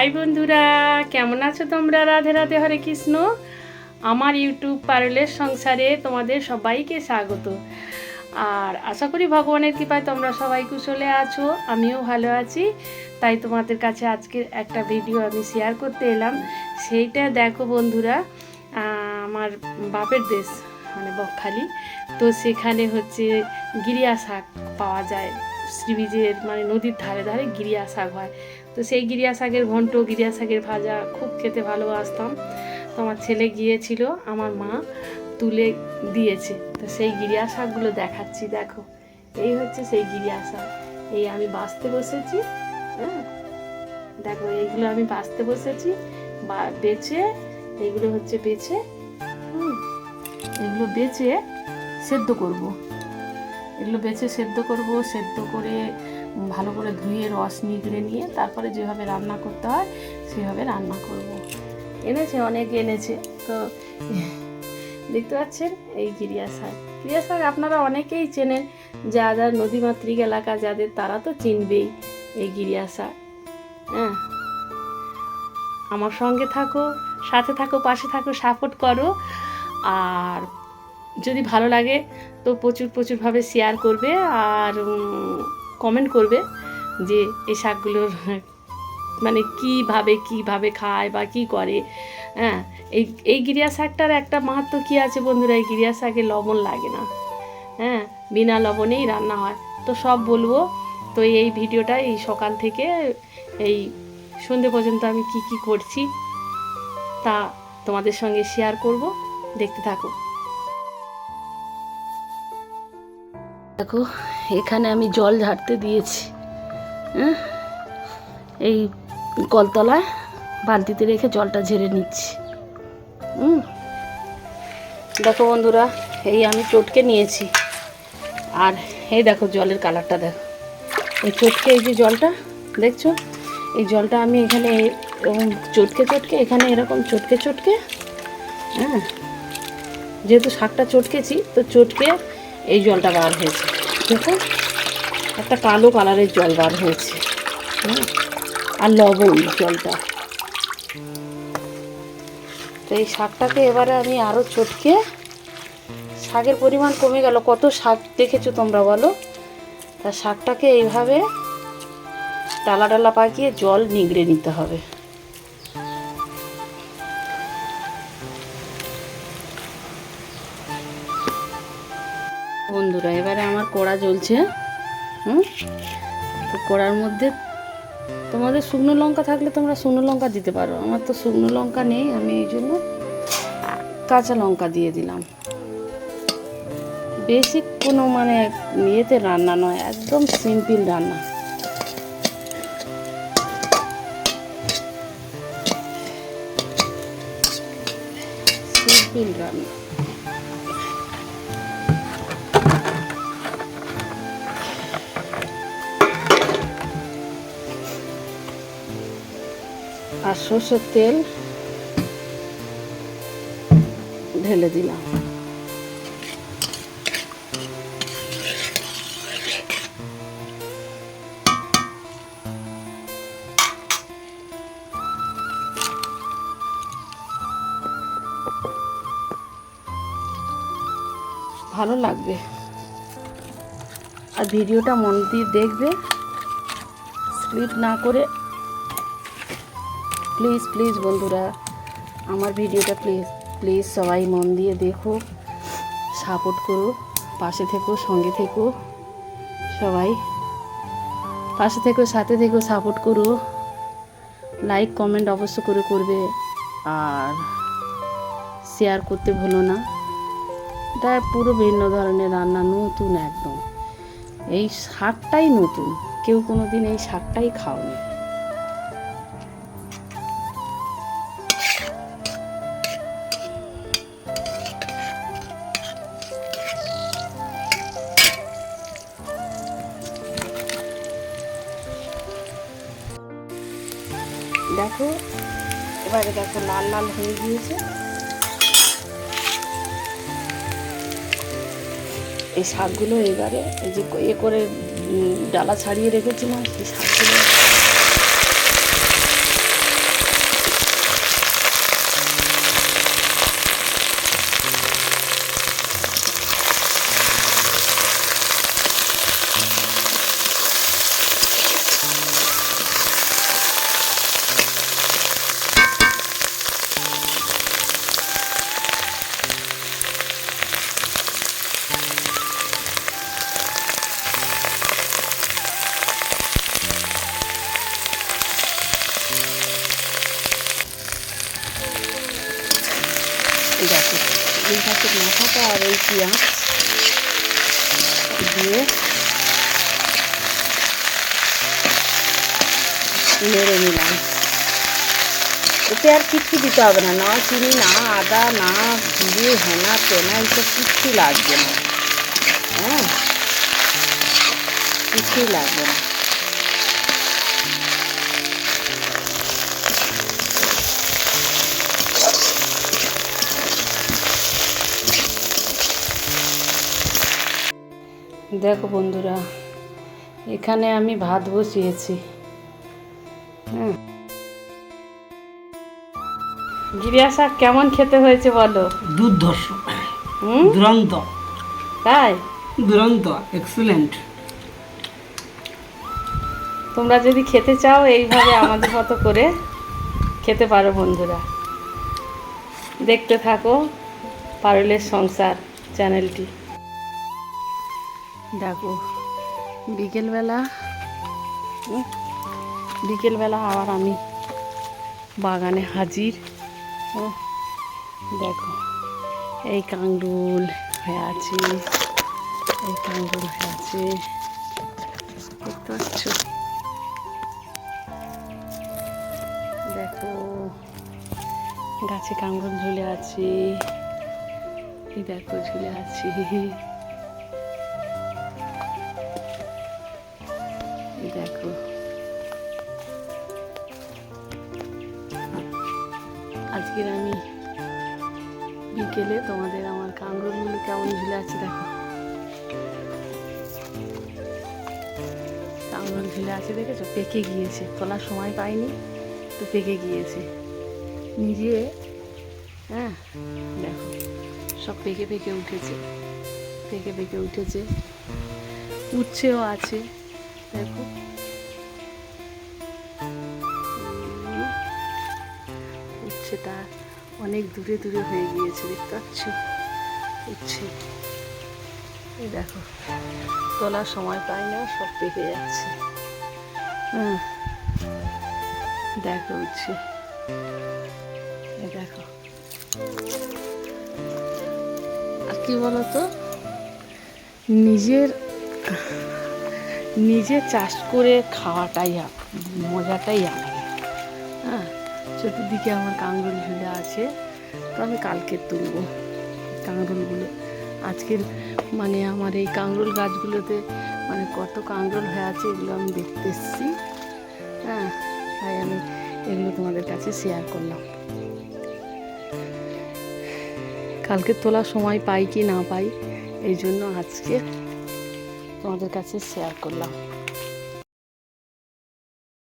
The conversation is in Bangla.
হাই বন্ধুরা, কেমন আছো তোমরা? রাধে রাধে, হরে কৃষ্ণ। আমার ইউটিউব পারলের সংসারে তোমাদের সবাইকে স্বাগত। আর আশা করি ভগবানের কৃপায় তোমরা সবাই কুশলে আছো, আমিও ভালো আছি। তাই তোমাদের কাছে আজকে একটা ভিডিও আমি শেয়ার করতে এলাম। সেইটা দেখো বন্ধুরা আমার বাপের দেশ মানে বকখালি। তো সেখানে হচ্ছে গিরিয়া শাক পাওয়া যায়। বিচের মানে নদীর ধারে ধারে গিরিয়া শাক হয়। তো সেই গিরিয়া শাকের ঘন্ট গিরিয়া শাকের ভাজা খুব খেতে ভালোবাসতাম। তো আমার ছেলে গিয়েছিল, আমার মা তুলে দিয়েছে। তো সেই গিরিয়া শাকগুলো দেখাচ্ছি, দেখো। এই হচ্ছে সেই গিরিয়া শাক এই আমি বাঁচতে বসেছি হ্যাঁ? দেখো, এইগুলো আমি বাঁচতে বসেছি, বা বেছে এইগুলো হচ্ছে বেছে হুম? এগুলো বেছে সেদ্ধ করব। এগুলো বেছে সেদ্ধ করব, সেদ্ধ করে ভালো করে ধুয়ে, রস নিগড়ে নিয়ে তারপরে যেভাবে রান্না করতে হয়, সেভাবে রান্না করব। এনেছে, অনেক এনেছে। তো দেখতে পাচ্ছেন, এই গিরিয়া শাক। গিরিয়া শাক আপনারা অনেকেই চেনেন যারা নদীমাতৃক এলাকা, যাদের তারা তো চিনবেই এই গিরিয়া শাক। হ্যাঁ। আমার সঙ্গে থাকো, সাথে থাকো, পাশে থাকো, সাপোর্ট করো। আর যদি ভালো লাগে, তো প্রচুর, প্রচুরভাবে শেয়ার করবে। আর কমেন্ট করবে যে এই শাকগুলোর মানে কীভাবে কীভাবে খায় বা কী করে? হ্যাঁ এই এই গিরিয়া শাকটার একটা মাহাত্ম কী আছে বন্ধুরা? এই গিরিয়া শাকে লবণ লাগে না। হ্যাঁ বিনা লবণেই রান্না হয়। তো সব বলব, তো এই ভিডিওটা এই সকাল থেকে এই সন্ধে পর্যন্ত আমি কি কি করছি তা তোমাদের সঙ্গে শেয়ার করব। দেখতে থাকো। দেখো, এখানে আমি জল ঝাড়তে দিয়েছি হ্যাঁ? এই কলতলায় বালতিতে রেখে জলটা ঝেড়ে নিচ্ছি, হুম? দেখো বন্ধুরা, এই আমি চটকে নিয়েছি, আর এই দেখো জলের কালারটা দেখো। এই চটকে, এই যে জলটা, দেখছ? এই জলটা আমি এখানে, এরকম চটকে চটকে, এখানে এরকম চটকে চটকে হ্যাঁ? যেহেতু শাকটা চটকেছি, তো চটকে এই জলটা বার হয়েছে। দেখো, একটা কালো কালারের জল বার হয়েছে। হ্যাঁ? আর লবণ জলটা। তো এই শাকটাকে এবারে আমি আরও চটকে, শাকের পরিমাণ কমে গেল। কত শাক দেখেছ তোমরা বলো? তা শাকটাকে এইভাবে ডালা ডালা পাকিয়ে জল নিগড়ে নিতে হবে। বন্ধুরা, এবারে আমার কড়া জ্বলছে, হুম? তো কড়ার মধ্যে তোমাদের শুকনো লঙ্কা থাকলে তোমরা শুকনো লঙ্কা দিতে পারো, আমার তো শুকনো লঙ্কা নেই, আমি এই জন্য কাঁচা লঙ্কা দিয়ে দিলাম। বেশি কোনো মানে ইয়েতে রান্না নয়, একদম সিম্পল রান্না। সিম্পল রান্না। আর সর্ষের তেল ঢেলে দিলাম। ভালো লাগবে। আর ভিডিওটা মন দিয়ে দেখবে, স্লিপ না করে প্লিজ প্লিজ বন্ধুরা, আমার ভিডিওটা প্লিজ প্লিজ সবাই মন দিয়ে দেখো সাপোর্ট করো, পাশে থেকো, সঙ্গে থেকো, সবাই পাশে থেকো, সাথে থেকো সাপোর্ট করো লাইক কমেন্ট অবশ্য করে করবে, আর শেয়ার করতে ভুলো না। এটা পুরো ভিন্ন ধরনের রান্না, নতুন একদম। এই শাকটাই নতুন, কেউ কোনো দিন এই শাকটাই খাওনি। দেখো, এবারে দেখো লাল লাল হয়ে গিয়েছে। এই শাকগুলো এবারে এই যে এ করে ডালা ছাড়িয়ে রেখেছিলাম সেই শাকগুলো। বেগুন গাছের মাথাটা আর এই পেঁয়াজ দিয়ে নেড়ে নিলাম এতে আর কিচ্ছু দিতে হবে না না চিনি না আদা না জিরে হেনা তেনা এইসব কিচ্ছু লাগবে না হ্যাঁ কিছুই লাগবে না দেখো বন্ধুরা এখানে আমি ভাত বসিয়েছি। হ্যাঁ গিরিয়া শাক কেমন খেতে হয়েছে বলো? দুর্ধর্ষ। হুম? দুরন্ত। তাই? দুরন্ত এক্সিলেন্ট তোমরা যদি খেতে চাও এইভাবে আমাদের মতো করে খেতে পারো বন্ধুরা। দেখতে থাকো পারুলের সংসার চ্যানেলটি। দেখো, বিকেলবেলা বিকেলবেলা আবার আমি বাগানে হাজির। ও, দেখো, এই কাঙ্গুল হয়ে আছে, এই কাঙ্গুল হয়ে আছে, দেখতে পাচ্ছ? দেখো, গাছে কাঙ্গুল ঝুলে আছে দেখো ঝুলে আছে। বিকেলে তোমাদের আমার কাঙ্গুলগুলো কেমন ঝুলে আছে দেখো। কাঙ্গুল ঝুলে আছে দেখেছ? পেকে গিয়েছে। তোলার সময় পাইনি তো পেকে গিয়েছে। নিজে হ্যাঁ দেখো সব পেকে পেকে উঠেছে। পেকে পেকে উঠেছে। উঠছেও আছে দেখো। উম, উচ্ছেটা অনেক দূরে দূরে হয়ে গিয়েছে, দেখতে পাচ্ছ? উচ্ছে এই দেখো, তোলার সময় পাই না, সব পেকে যাচ্ছে। হ্যাঁ দেখো এই দেখো। আর কি বলতো? নিজের, নিজে চাষ করে খাওয়াটাই মজাটাই আলাদা। হ্যাঁ? চতুর্দিকে আমার কাঙ্গুল ঝুলে আছে, তো আমি কালকে তুলবো কাঙ্গুলগুলো। আজকের মানে আমার এই কাঙ্গুল গাছগুলোতে মানে কত কাঙ্গুল হয়ে আছে এগুলো আমি দেখতে এসেছি। হ্যাঁ তাই আমি এগুলো তোমাদের কাছে শেয়ার করলাম। কালকে তোলার সময় পাই কি না পাই, এই জন্য আজকে তোমাদের কাছে শেয়ার করলাম।